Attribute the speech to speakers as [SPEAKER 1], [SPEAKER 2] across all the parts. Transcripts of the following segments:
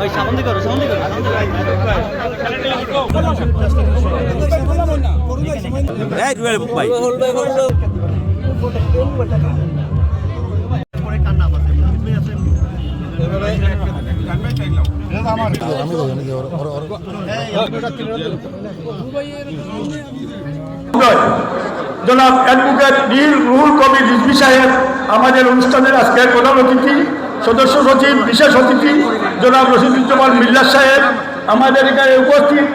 [SPEAKER 1] ওই সামনে করো সামনে করো সামনে
[SPEAKER 2] এই রুয়েল ভাই।
[SPEAKER 3] জনাব অ্যাডভোকেট নীল রুহুল কবির রিজভি সাহেব আমাদের অনুষ্ঠানের আজকের প্রধান অতিথি সদস্য সচিব বিশেষ অতিথি জনাব রশিদুজ্জামান মিল্লার সাহেব, আমাদের এখানে উপস্থিত।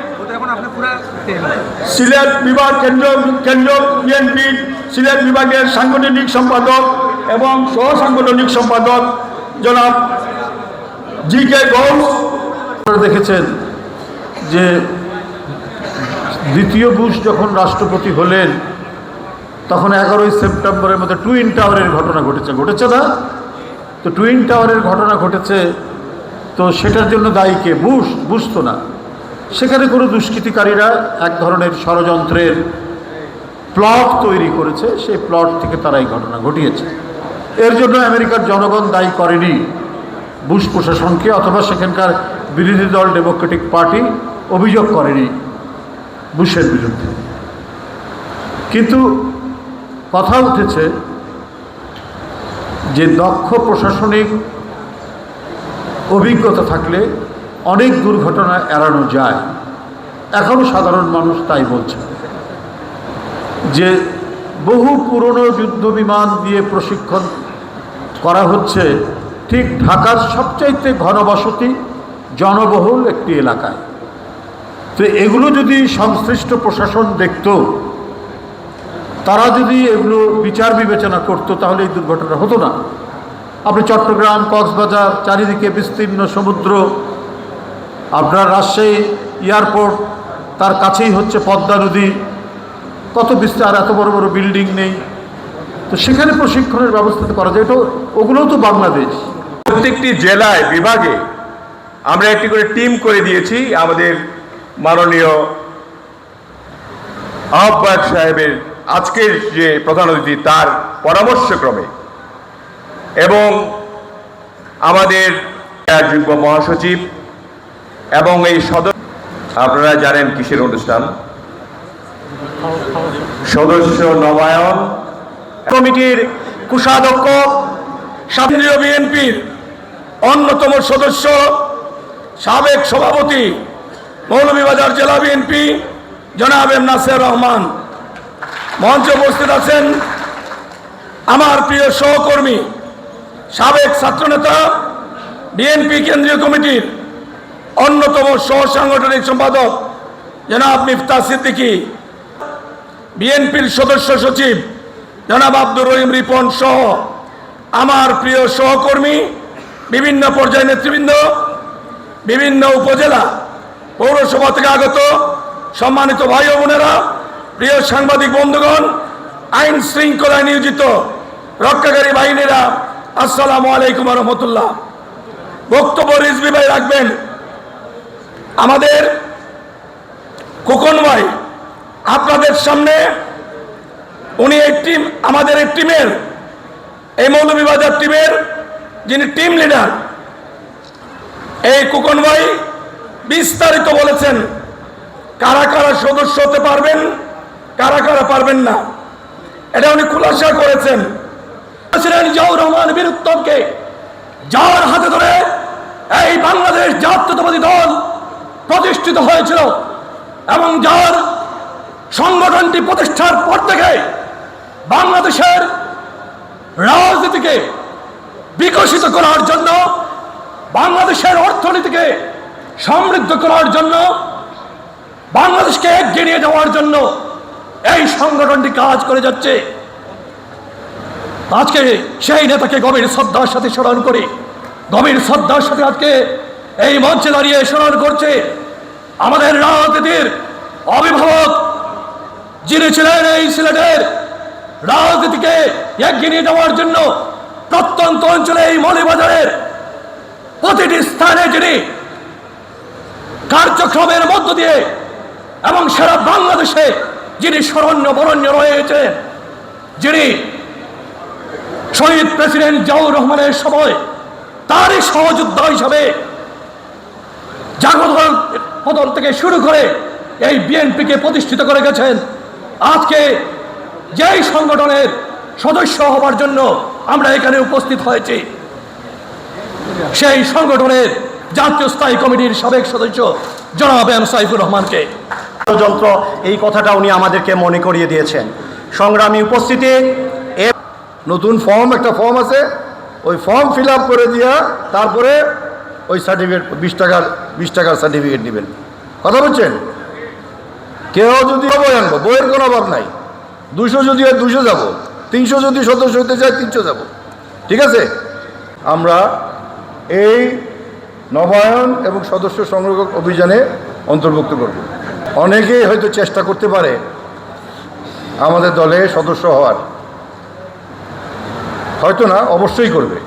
[SPEAKER 3] সিলেট বিভাগ কেন্দ্র কেন্দ্র বিএনপি, সিলেট বিভাগের সাংগঠনিক সম্পাদক এবং সহ সাংগঠনিক সম্পাদক জনাব জি কে আপনারা দেখেছেন যে দ্বিতীয় বুশ যখন রাষ্ট্রপতি হলেন, তখন এগারোই সেপ্টেম্বরের মধ্যে টুইন টাওয়ারের ঘটনা ঘটেছে। ঘটেছে না? তো টুইন টাওয়ারের ঘটনা ঘটেছে তো সেটার জন্য দায়ী কে? বুশ বুশ তো না। সেখানে কোনো দুষ্কৃতিকারীরা এক ধরনের ষড়যন্ত্রের প্লট তৈরি করেছে, সেই প্লট থেকে তারা এই ঘটনা ঘটিয়েছে। এর জন্য আমেরিকার জনগণ দায়ী করেনি বুশ প্রশাসনকে, অথবা সেখানকার বিরোধী দল, ডেমোক্রেটিক পার্টি অভিযোগ করেনি বুশের বিরুদ্ধে। কিন্তু কথা উঠেছে যে দক্ষ প্রশাসনিক অভিজ্ঞতা থাকলে অনেক দুর্ঘটনা এড়ানো যায়। এখনও সাধারণ মানুষ তাই বলছে। যে বহু পুরনো যুদ্ধ বিমান দিয়ে প্রশিক্ষণ করা হচ্ছে, ঠিক ঢাকার সবচাইতে ঘনবসতি জনবহুল একটি এলাকায়। তো এগুলো যদি সংশ্লিষ্ট প্রশাসন দেখত, তারা যদি এগুলো বিচার বিবেচনা করত, তাহলে এই দুর্ঘটনা হতো না। আপনি চট্টগ্রাম, কক্সবাজার, চারিদিকে বিস্তীর্ণ সমুদ্র, আপনার রাজশাহী এয়ারপোর্ট, তার কাছেই হচ্ছে পদ্মা নদী। কত বিস্তার, এত বড় বড় বিল্ডিং নেই। তো সেখানে প্রশিক্ষণের ব্যবস্থা করা যায়। এটা ওগুলোও তো বাংলাদেশ।
[SPEAKER 4] প্রত্যেকটি জেলায়, বিভাগে আমরা একটি করে টিম করে দিয়েছি। আমাদের মাননীয় আহ্বায়ক সাহেবের আজকের যে প্রধান অতিথি, তার পরামর্শক্রমে। এবং আমাদের যুগ্ম মহাসচিব এবং এই সদস্য আপনারা জানেন কিসের অনুষ্ঠান? সদস্য নবায়ন
[SPEAKER 3] কমিটির কোষাধ্যক্ষ কেন্দ্রীয় বিএনপির অন্যতম সদস্য, সাবেক সভাপতি, মৌলভীবাজার জেলা বিএনপি, জনাব এম নাসির রহমান। মঞ্চে উপস্থিত আছেন আমার প্রিয় সহকর্মী সাবেক ছাত্রনেতা, বিএনপি কেন্দ্রীয় কমিটির অন্যতম সহ সাংগঠনিক সম্পাদক জনাব মিফতা সিদ্দিকী, বিএনপির সদস্য সচিব জনাব আব্দুর রহিম রিপন সহ আমার প্রিয় সহকর্মী, বিভিন্ন পর্যায়ের নেতৃবৃন্দ, বিভিন্ন উপজেলা পৌরসভা থেকে আগত সম্মানিত ভাই বোনেরা, প্রিয় সাংবাদিক বন্ধুগণ, আইন শৃঙ্খলায় নিয়োজিত রক্ষাকারী বাহিনীরা আসসালামু আলাইকুম রহমতুল্লাহ। বক্তব্য রিজবি ভাই রাখবেন। আমাদের খোকন ভাই, আপনাদের সামনে উনি এই টিম, আমাদের এই টিমের, এই মৌলভীবাজার টিমের যিনি টিম লিডার, এই কুকন ভাই বিস্তারিত বলেছেন, কারা কারা সদস্য হতে পারবেন, কারা কারা পারবেন না। এটা উনি খুলাসা করেছেন। ছিলেন জিয়াউর রহমান বীর উত্তমকে যার হাতে ধরে এই বাংলাদেশ জাতীয়তাবাদী দল প্রতিষ্ঠিত হয়েছিল এবং যার সংগঠনটি প্রতিষ্ঠার পর থেকে বাংলাদেশের রাজনীতিকে বিকশিত করার জন্য, বাংলাদেশের অর্থনীতিকে সমৃদ্ধ করার জন্য, বাংলাদেশকে এগিয়ে নিয়ে যাওয়ার জন্য এই সংগঠনটি কাজ করে যাচ্ছে। আজকে সেই নেতাকে গভীর শ্রদ্ধার সাথে স্মরণ করি, গভীর শ্রদ্ধার সাথে আজকে এই মঞ্চে দাঁড়িয়ে স্মরণ করছে আমাদের রাজনীতির অভিভাবক যিনি ছিলেন এই সিলেটের রাজনীতিকে এগিয়ে নিয়ে যাওয়ার জন্য প্রত্যন্ত অঞ্চলে এই মৌলিবাজারের প্রতিটি স্থানে যিনি কার্যক্রমের মধ্য দিয়ে এবং সারা বাংলাদেশে যিনি স্মরণ্য বরণ্য রয়েছে যিনি শহীদ প্রেসিডেন্ট জিয়াউর রহমানের সময়, তারই সহযোদ্ধা হিসাবে
[SPEAKER 5] জাগরণ পতন থেকে শুরু করে এই বিএনপিকে প্রতিষ্ঠিত করে গেছেন। আজকে যেই সংগঠনের সদস্য হবার জন্য আমরা এখানে উপস্থিত হয়েছি, সেই সংগঠনের জাতীয় স্থায়ী কমিটির সাবেক সদস্য জনাব এম সাইফুর রহমানকে।
[SPEAKER 6] যন্ত্র এই কথাটা উনি আমাদেরকে মনে করিয়ে দিয়েছেন। সংগ্রামী উপস্থিতি
[SPEAKER 7] নতুন ফর্ম একটা ফর্ম আছে। ওই ফর্ম ফিল করে দিয়া তারপরে ওই সার্টিফিকেট বিশ টাকার বিশ টাকার সার্টিফিকেট নেবেন। কথা বলছেন কেউ যদি বই আনব, বইয়ের কোনো অভাব নাই। দুশো যদি হয় দুশো যাব। তিনশো যদি সদস্য হতে চায় তিনশো যাব। ঠিক আছে? আমরা এই নবায়ন এবং সদস্য সংগ্রহ অভিযানে অন্তর্ভুক্ত করব। অনেকেই হয়তো চেষ্টা করতে পারে আমাদের দলে সদস্য হওয়ার। হয়তো না, অবশ্যই করবে।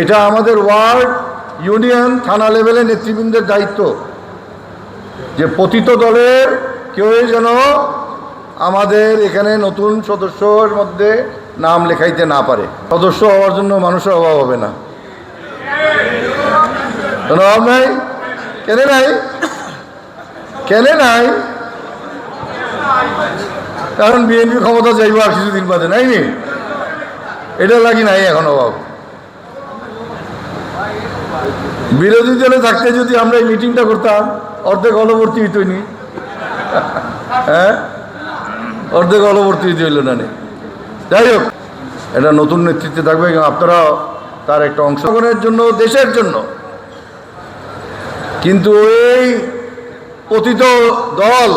[SPEAKER 7] এটা আমাদের ওয়ার্ড, ইউনিয়ন, থানা লেভেলের নেতৃবৃন্দের দায়িত্ব যে পতিত দলের কেউই যেন আমাদের এখানে নতুন সদস্যর মধ্যে নাম লেখাইতে না পারে। সদস্য হওয়ার জন্য মানুষের অভাব হবে না। অভাব নাই? কেনে নাই? কেনে নাই? কারণ বিএনপি ক্ষমতা চাইব আর কিছুদিন বাদে, নাই নি? এটা লাগি নাই এখন অভাব। বিরোধী দলে থাকতে যদি আমরা এই মিটিংটা করতাম, অর্ধেক অলবর্তী হইতই নি হ্যাঁ? অর্ধেক অলবর্তী হইতে হইল না। যাই হোক, এটা নতুন নেতৃত্বে থাকবে এবং আপনারাও তার একটা অংশগ্রহণের জন্য, দেশের জন্য। কিন্তু এই পতিত দল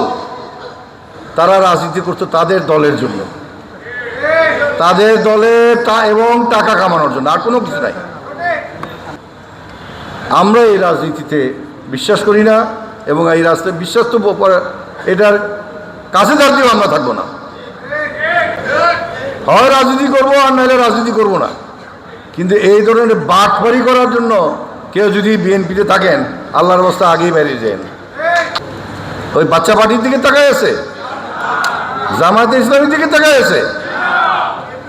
[SPEAKER 7] তারা রাজনীতি করতো তাদের দলের জন্য। তাদের দলে এবং টাকা কামানোর জন্য, আর কোনো কিছু নাই। আমরা এই রাজনীতিতে বিশ্বাস করি না এবং এই রাস্তায় বিশ্বাস তো এটার কাছে দাঁড়িয়েও আমরা থাকব না। হয় রাজনীতি করব আর নাহলে রাজনীতি করব না। কিন্তু এই ধরনের বাটফারি করার জন্য কেউ যদি বিএনপিতে থাকেন, আল্লাহর অবস্থা আগেই বেরিয়ে যায়। ওই বাচ্চা পার্টির দিকে তাকায় আছে। জামায়াতে ইসলামীর দিকে তাকায় আছে।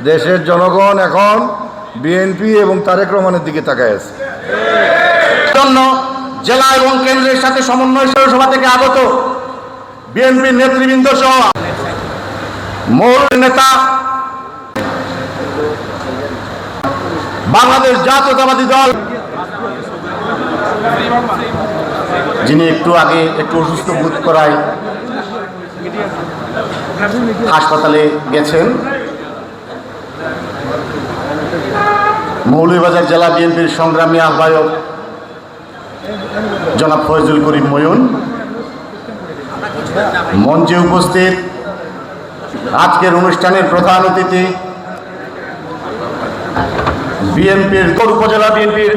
[SPEAKER 7] দেশের জনগণ এখন বিএনপি এবং তারেক রহমানের দিকে তাকায় আছে।
[SPEAKER 6] জন্য জেলা এবং কেন্দ্রের সাথে সমন্বয় সভা থেকে আগত বিএনপির নেতৃবৃন্দ সহ মূল নেতা বাংলাদেশ জাতীয়তাবাদী দল। যিনি একটু আগে একটু অসুস্থ বোধ করায় হাসপাতালে গেছেন। মৌলভীবাজার জেলা বিএনপির সংগ্রামী আহ্বায়ক জনাব ফয়জুল করিম ময়ুন মঞ্চে উপস্থিত আজকের অনুষ্ঠানের প্রধান অতিথি বিএনপির উপজেলা বিএনপির